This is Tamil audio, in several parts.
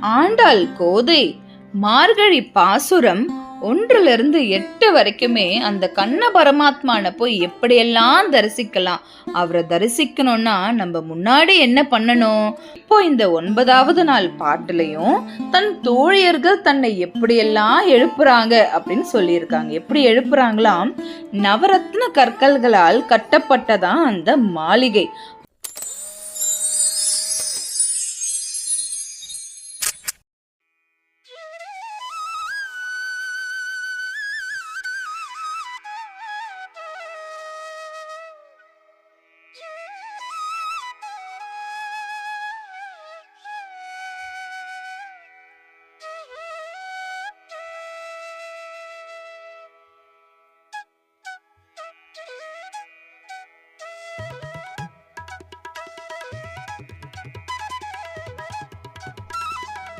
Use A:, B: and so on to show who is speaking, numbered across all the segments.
A: ஆண்டாள் கோதை மார்கழி பாசுரம் ஒன்றிலிருந்து எட்டு வரைக்குமே அந்த கண்ண பரமாத்மான போய் எப்படியெல்லாம் தரிசிக்கலாம்? அவரை தரிசிக்கணும்னா நம்ம முன்னாடி என்ன பண்ணணும்? இப்போ இந்த ஒன்பதாவது நாள் பாட்டுலையும் தன் தோழியர்கள் தன்னை எப்படியெல்லாம் எழுப்புறாங்க அப்படின்னு சொல்லியிருக்காங்க. எப்படி எழுப்புறாங்களாம்? நவரத்ன கற்கள்களால் கட்டப்பட்டதான் அந்த மாளிகை.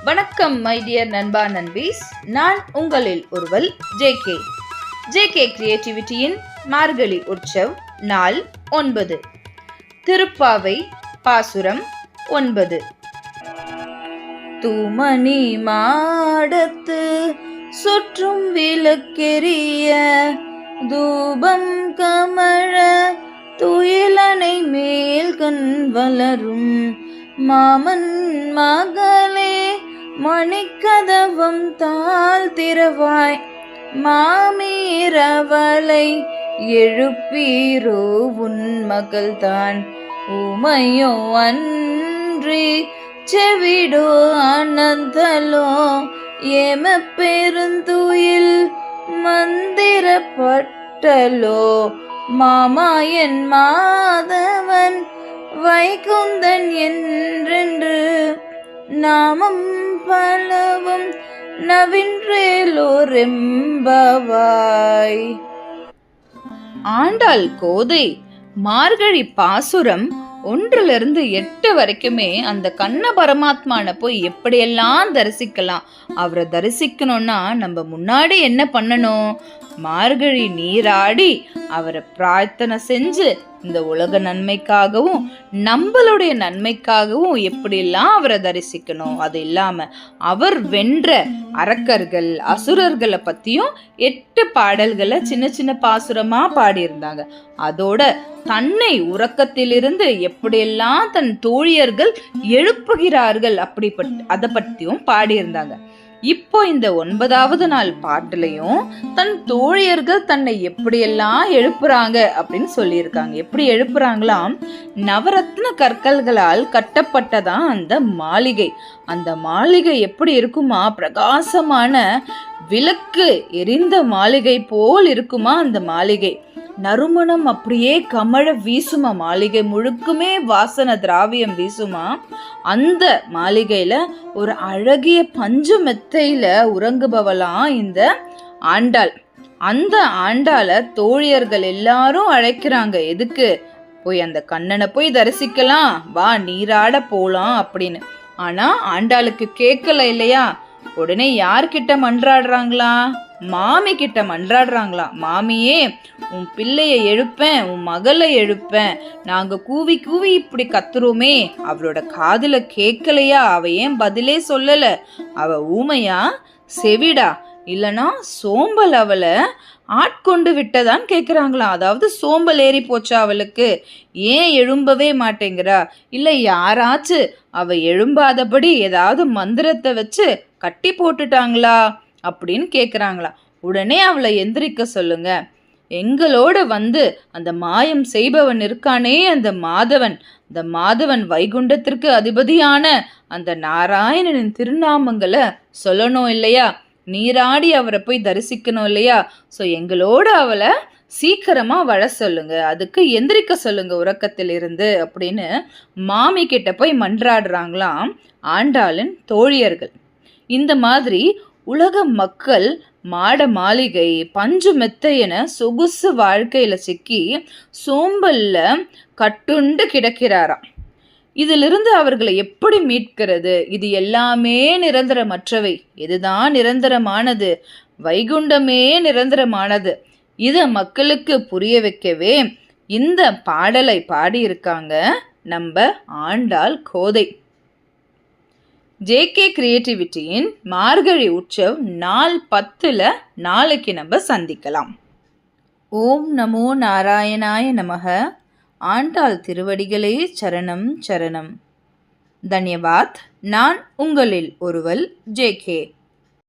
A: வணக்கம் மை டியர் நண்பா நண்பீஸ். நான் உங்களில் ஒருவல் ஜே கே ஜே கே கிரியேட்டிவிட்டியின் மார்கழி உற்சவ் நாள் ஒன்பது. திருப்பாவை பாசுரம் ஒன்பது. தூமணி மாடத்து சுற்றும் விளக்கெரிய தூபம் கமழ துயிலனை மேல் கண் வளரும் மாமன் மகள. மணிக்கதவும் தாழ் திறவாய் மாமீரவளை எழுப்பீரோ உன் மகள்தான். உமையோ அன்றி செவிடோ அனந்தலோ ஏம பெருந்துயில் மந்திரப்பட்டலோ மாமா என் மாதவன் வைகுந்தன் என்றென்று நாமம் பலவும் நவின்றேலோரெம்பவாய் ஆண்டாள் கோதை மார்கழி பாசுரம் ஒன்றிலிருந்து எட்டு வரைக்குமே அந்த கண்ண பரமாத்மான போய் எப்படியெல்லாம் தரிசிக்கலாம்? அவரை தரிசிக்கணும்னா நம்ம முன்னாடி என்ன பண்ணணும்? மார்கழி நீராடி அவரை பிரார்த்தனை செஞ்சு இந்த உலக நன்மைக்காகவும் நம்மளுடைய நன்மைக்காகவும் எப்படியெல்லாம் அவரை தரிசிக்கணும்? அது இல்லாம அவர் வென்ற அரக்கர்கள் அசுரர்களை பத்தியும் எட்டு பாடல்களை சின்ன சின்ன பாசுரமா பாடியிருந்தாங்க. அதோட தன்னை உறக்கத்திலிருந்து எப்படியெல்லாம் தன் தோழியர்கள் எழுப்புகிறார்கள் அப்படி அதை பற்றியும் பாடியிருந்தாங்க. இப்போ இந்த ஒன்பதாவது நாள் பாட்டுலையும் தன் தோழியர்கள் தன்னை எப்படியெல்லாம் எழுப்புறாங்க அப்படின்னு சொல்லியிருக்காங்க. எப்படி எழுப்புறாங்களாம்? நவரத்ன கற்கள்களால் கட்டப்பட்டதான் அந்த மாளிகை. அந்த மாளிகை எப்படி இருக்குமா? பிரகாசமான விளக்கு எரிந்த மாளிகை போல் இருக்குமா அந்த மாளிகை? நறுமணம் அப்படியே கமழ வீசுமா? மாளிகை முழுக்குமே வாசன திராவியம் வீசுமா? அந்த மாளிகையில் ஒரு அழகிய பஞ்சு மெத்தையில் உறங்குபவளாம் இந்த ஆண்டாள். அந்த ஆண்டாளை தோழியர்கள் எல்லாரும் அழைக்கிறாங்க. எதுக்கு? போய் அந்த கண்ணனை போய் தரிசிக்கலாம். வா நீராட போலாம் அப்படின்னு. ஆனா ஆண்டாளுக்கு கேட்கல இல்லையா? உடனே யார்கிட்ட மன்றாடுறாங்களா? மாமி கிட்ட மன்றாடுறாங்களா? மாமியே உன் பிள்ளைய எழுப்பேன் உன் மகளை எழுப்பேன். நாங்க கூவி கூவி இப்படி கத்துறோமே. அவளோட காதுல கேட்கலையா அவ ஏன் பதிலே சொல்லல? அவ ஊமையா? செவிடா. இல்லனா சோம்பல் அவளை ஆட்கொண்டு விட்டதான்னு கேட்குறாங்களாம் அதாவது சோம்பல் ஏறி போச்சா அவளுக்கு? ஏன் எழும்பவே மாட்டேங்கிறா? இல்லை யாராச்சும் அவள் எழும்பாதபடி ஏதாவது மந்திரத்தை வச்சு கட்டி போட்டுட்டாங்களா? அப்படின்னு கேட்குறாங்களா உடனே அவளை எந்திரிக்க சொல்லுங்க. எங்களோட வந்து அந்த மாயம் செய்பவன் இருக்கானே அந்த மாதவன். அந்த மாதவன் வைகுண்டத்திற்கு அதிபதியான அந்த நாராயணனின் திருநாமங்களை சொல்லணும் இல்லையா? நீராடி அவரை போய் தரிசிக்கணும் இல்லையா? ஸோ எங்களோட அவளை சீக்கிரமாக வர சொல்லுங்க. அதுக்கு எந்திரிக்க சொல்லுங்க உறக்கத்தில் இருந்து அப்படின்னு மாமி கிட்ட போய் மன்றாடுறாங்களாம் ஆண்டாளின் தோழியர்கள். இந்த மாதிரி உலக மக்கள் மாட மாளிகை பஞ்சு மெத்தை என சொகுசு வாழ்க்கையில் சிக்கி சோம்பல்ல கட்டுண்டு கிடக்கிறாராம். இதிலிருந்து அவர்களை எப்படி மீட்கிறது? இது எல்லாமே நிரந்தரமற்றவை. இதுதான் நிரந்தரமானது? வைகுண்டமே நிரந்தரமானது. இதை மக்களுக்கு புரிய வைக்கவே இந்த பாடலை பாடியிருக்காங்க நம்ம ஆண்டாள் கோதை. ஜேகே கிரியேட்டிவிட்டியின் மார்கழி உற்சவ் நாள் பத்தில் நாளைக்கு நம்ம சந்திக்கலாம். ஓம் நமோ நாராயணாய நமக. ஆண்டாள் திருவடிகளே சரணம் சரணம். தன்யவாத். நான் உங்களில் ஒருவல் ஜேகே